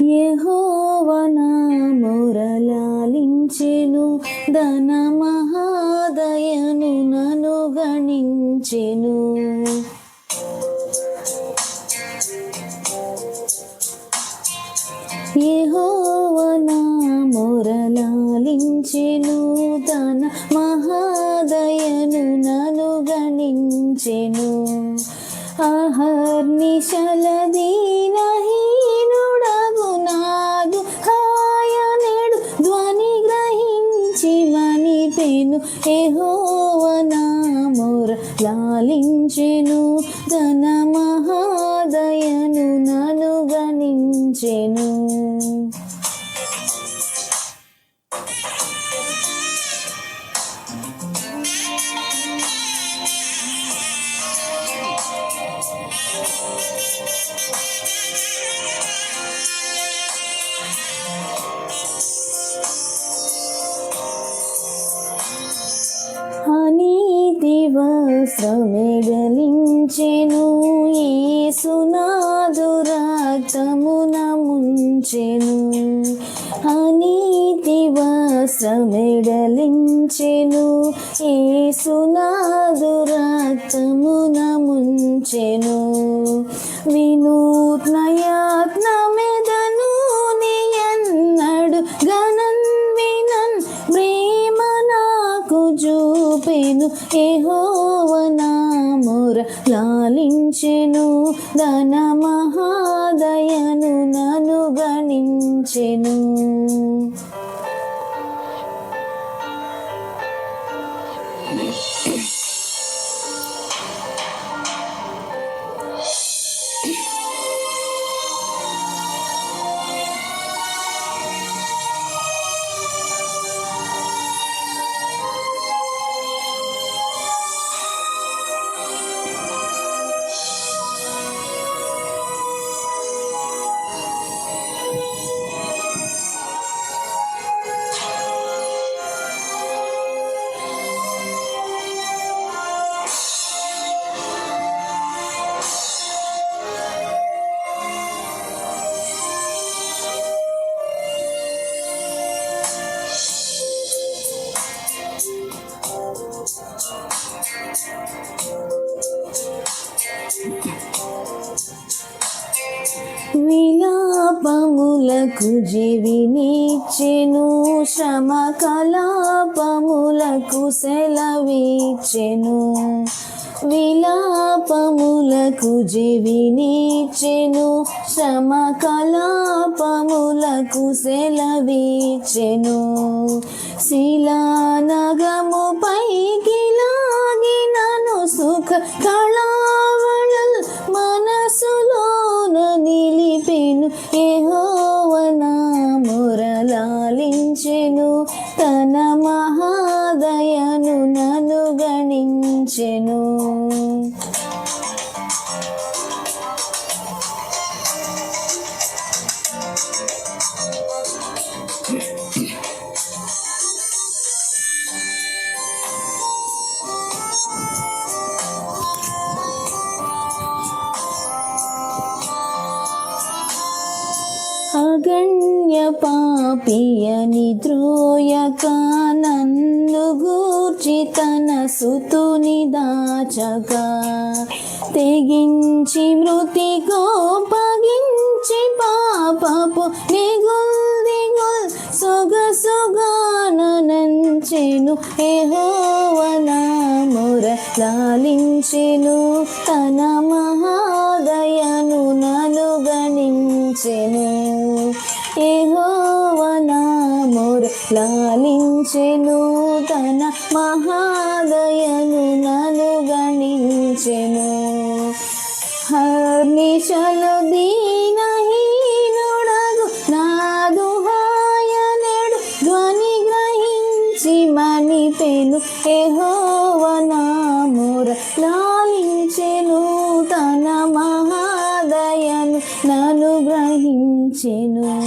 యెహోవనా మొరలాలించెను ధన మహాదయను నను గణించెను. యెహోవనా మొరలాలించెను ధన మహాదయను నను గణించెను. అహర్నిశల మనిపెను ఏహోవనామోర లాలించెను ధన మహాదయను నను గణించెను. అనీతి వస్త్రమెడలించెను ఏసునాదు రక్తమున ముంచెను. అనీతి వస్త్రమెడలించెను ఏసునాదు రక్తమున ముంచెను. వినూత్న చూపెను ఏహోవనాముర లాలించెను. ధన మహాదయను నను గణించెను విలాపములకు జీవినిచ్చెను శ్రమ కలాపములకు సెలవిచ్చెను. విలాపములకు జీవినిచ్చెను శ్రమ కలాపములకు సెలవిచ్చెను. శిలానగము పైకిల అగణ్య పాపియని ద్రోయక నన్ను గూర్చి తన సుతుని దాచక తెగించి మృతి గోపగించి పాపపు నిగుల్ దిగుల్ సొగసొగానంచెను ఏహోవనా మొర లాలించెను తన లాలించెను తన మహాదయను నను గణించెను. హర్నిశలు దీనహీనుడగు నా దుహాయనడు ధ్వని గ్రహించి మని పెను. ఎహోవనాముర లాలించెను తన మహాదయను నను గ్రహించెను.